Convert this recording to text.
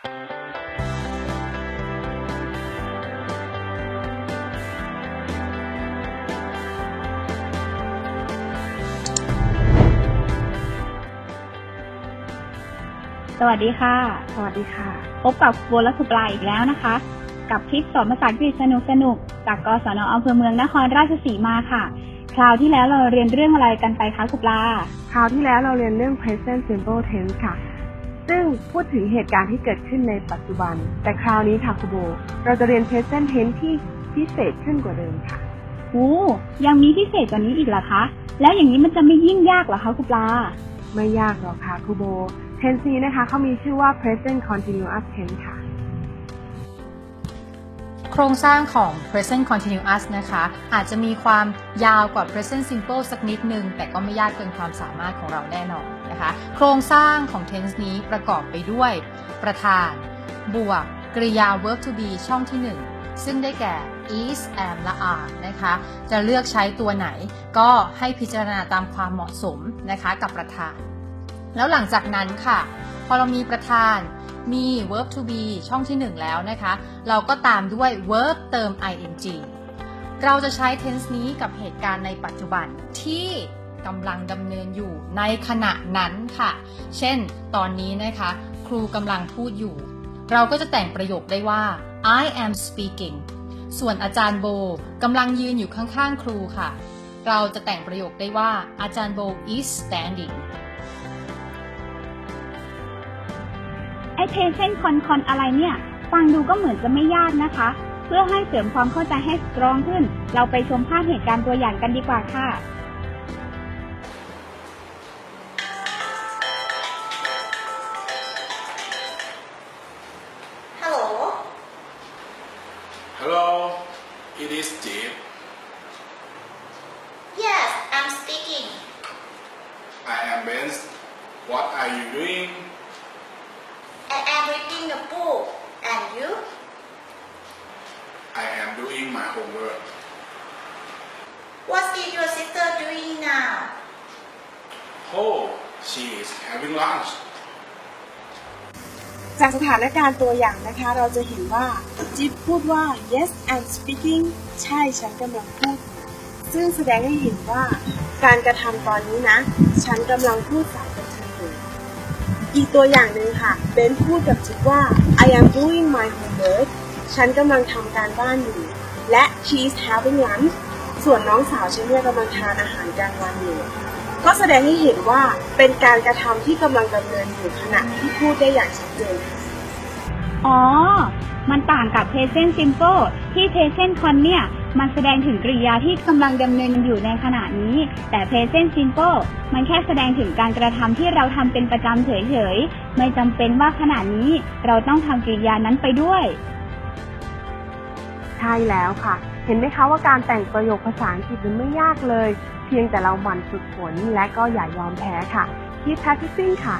สวัสดีค่ะ สวัสดีค่ะ พบกับโบและสุปลาอีกแล้วนะคะ กับคลิปสอนภาษาอังกฤษสนุกสนุกๆจากกศนอำเภอเมืองนครราชสีมาค่ะ คราวที่แล้วเราเรียนเรื่องอะไรกันไปคะสุปลา คราวที่แล้วเราเรียนเรื่อง present simple tense ค่ะ ซึ่งพูดถึงเหตุการณ์ที่เกิดขึ้นในปัจจุบัน แต่คราวนี้ค่ะครูโบ เราจะเรียน present tense ที่พิเศษขึ้นกว่าเดิมค่ะโอ้ยังมีพิเศษกว่านี้อีกเหรอคะ แล้วอย่างนี้มันจะไม่ยิ่งยากเหรอคะสุปลา ไม่ยากหรอกค่ะครูโบ tense นี้นะคะเขามีชื่อว่า present continuous tense ค่ะโครงสร้างของ present continuous นะคะ อาจจะมีความยาวกว่า present simple สักนิดนึง แต่ก็ไม่ยากเกินความสามารถของเราแน่นอนนะคะ โครงสร้างของ tense นี้ประกอบไปด้วยประธาน บวกกริยา verb to be ช่องที่ 1 ซึ่งได้แก่ is am และ are นะคะ จะเลือกใช้ตัวไหน ก็ให้พิจารณาตามความเหมาะสมนะคะกับประธาน แล้วหลังจากนั้นค่ะ พอเรามีประธาน มี verb to be ช่องที่ 1 แล้วนะคะ เราก็ตามด้วย verb เติม ing เราจะใช้ tense นี้กับเหตุการณ์ในปัจจุบันที่กำลังดำเนินอยู่ในขณะนั้นค่ะ เช่น ตอนนี้นะคะ ครูกำลังพูดอยู่ เราก็จะแต่งประโยคได้ว่า I am speaking ส่วนอาจารย์โบกำลังยืนอยู่ข้างๆ ครูค่ะ เราจะแต่งประโยคได้ว่าอาจารย์โบ is standing ไอเพเซนคอนคอนอะไรเนี่ย ฟังดูก็เหมือนจะไม่ยากนะคะ เพื่อให้เสริมความเข้าใจให้สตรองขึ้น เราไปชมภาพเหตุการณ์ตัวอย่างกันดีกว่าค่ะ Hello. Hello, it is Jeep. Yes, I'm speaking. I am Ben. What are you doing? I am reading a book. And you? I am doing my homework. What is your sister doing now? Oh, she is having lunch. จากสถานการณ์ตัวอย่างนะคะ เราจะเห็นว่าจิ๊บพูดว่า yes I'm speaking ใช่ฉันกำลังพูดอยู่ซึ่งแสดงให้เห็นว่าการกระทำตอนนี้นะ ฉันกำลังพูดสายกับเธออยู่ อีกตัวอย่างหนึ่งค่ะ เบนพูดกับจิ๊บว่า I am doing my homework ฉันกำลังทำการบ้านอยู่ และ she is having lunch ส่วนน้องสาวฉันเนี่ยกำลังทานอาหารกลางวันอยู่ก็แสดงให้เห็นว่าเป็นการกระทำที่กำลังดำเนินอยู่ขณะที่พูดได้อย่างชัดเจน อ๋อ มันต่างกับ present simple ที่ present con เนี่ย มันแสดงถึงกริยาที่กำลังดำเนินอยู่ในขณะนี้ แต่ present simple มันแค่แสดงถึงการกระทำที่เราทำเป็นประจำเฉยๆ ไม่จำเป็นว่าขณะนี้เราต้องทำกริยานั้นไปด้วย ใช่แล้วค่ะ เห็นไหมคะว่าการแต่งประโยคภาษาอังกฤษมันไม่ยากเลย เพียงแต่เราหมั่นฝึกฝนและก็อย่ายอมแพ้ค่ะ Keep practicing ค่ะ